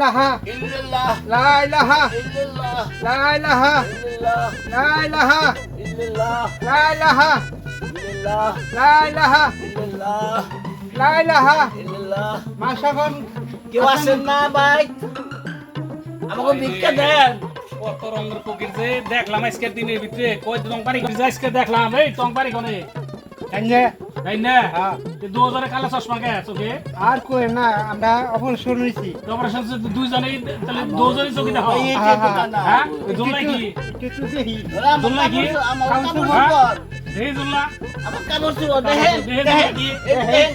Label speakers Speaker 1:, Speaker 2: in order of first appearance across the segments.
Speaker 1: ইলাহা
Speaker 2: ইল্লাল্লাহ
Speaker 1: লা ইলাহা
Speaker 2: ইল্লাল্লাহ
Speaker 1: লা ইলাহা
Speaker 2: ইল্লাল্লাহ
Speaker 1: লা ইলাহা
Speaker 2: ইল্লাল্লাহ
Speaker 1: লা ইলাহা
Speaker 2: ইল্লাল্লাহ
Speaker 1: লা ইলাহা
Speaker 2: ইল্লাল্লাহ
Speaker 1: লা ইলাহা।
Speaker 2: ইল্লাল্লাহ।
Speaker 1: মাশাআল্লাহ।
Speaker 2: কেউ আছেন না ভাই? আমাকে ভিক্ষা দেন।
Speaker 3: কত রঙের ফকির যে দেখলাম আজকের দিনের ভিতরে। কই টং পারি আজকে দেখলাম এই টং পারি কোনে তাই না
Speaker 1: হ্যাঁ।
Speaker 3: দু হাজারে কালো চশমা গে চোখে
Speaker 1: আর কই না আমরা অপারেশন হইছি
Speaker 3: অপারেশন দুইজনেই তাহলে দুজনেই চোখে দেখো
Speaker 1: হ্যাঁ,
Speaker 2: দোকান না।
Speaker 3: হ্যাঁ? জুমলাই কি? জুমলাই কি? হ্যাঁ? এই জুমলা
Speaker 2: আমার কাপড় চোপড়, দেখেন,
Speaker 3: দেখেন,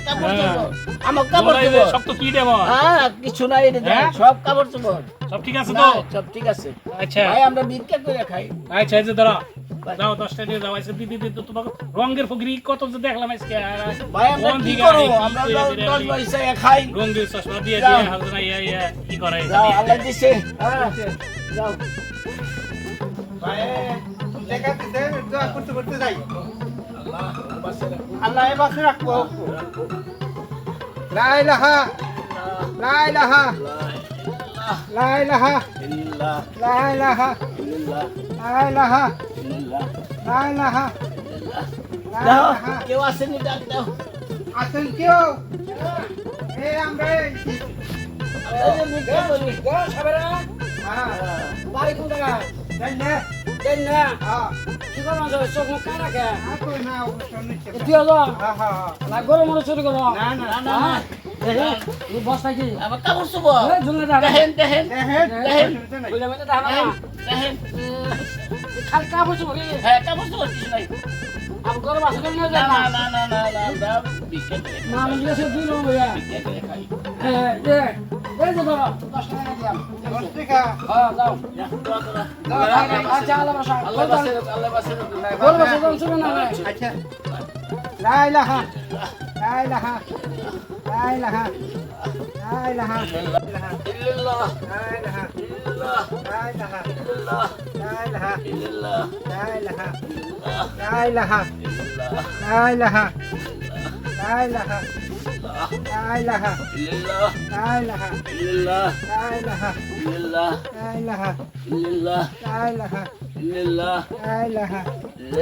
Speaker 2: কাপড়
Speaker 3: হ্যাঁ।
Speaker 2: আমার কাপড়
Speaker 3: জুমলাই সব তো কি দেব?
Speaker 2: হ্যাঁ, কিছু নাই
Speaker 3: হ্যাঁ?
Speaker 2: সব কাপড় চোপড়।
Speaker 3: সব ঠিক আছে তো?
Speaker 2: সব ঠিক আছে।
Speaker 3: আচ্ছা।
Speaker 2: ভাই আমরা ভিক্ষা করে খাই।
Speaker 3: আচ্ছা এই যে ধরো যাও দশটা দিয়ে যাও আজকে দিদি দিদি তোমাকে রঙের ফকিরি কত যে দেখলাম আজকে
Speaker 2: ভাই আমরা কি করব? আমরা দশ? পয়সা খাই।
Speaker 3: রঙের চশমা দিয়ে দিয়ে হাজরা ইয়া ইয়া কি করে
Speaker 2: যাও আল্লাহ দিছে। হ্যাঁ। যাও। ভাই
Speaker 1: দেখা দিতে দোয়া করতে করতে যাই।
Speaker 2: আল্লাহ
Speaker 1: এবারে রাখব। লা ইলাহা লা ইলাহা।
Speaker 2: আল্লাহ,
Speaker 1: লা ইলাহা
Speaker 2: ইল্লাল্লাহ,
Speaker 1: লা ইলাহা
Speaker 2: ইল্লাল্লাহ,
Speaker 1: লা ইলাহা
Speaker 2: ইল্লাল্লাহ,
Speaker 1: লা ইলাহা
Speaker 2: দাও, কেউ আসেনি ডাক দাও
Speaker 1: আছেন কেউ আমরা। হ্যাঁ। হ্যাঁ।
Speaker 2: এ?
Speaker 1: হ্যাঁ হ্যাঁ
Speaker 2: না, গরম চুরি করো।
Speaker 1: না না
Speaker 2: না,
Speaker 4: আচ্ছা, আল্লাহ বাসা।
Speaker 2: আল্লাহ বাসে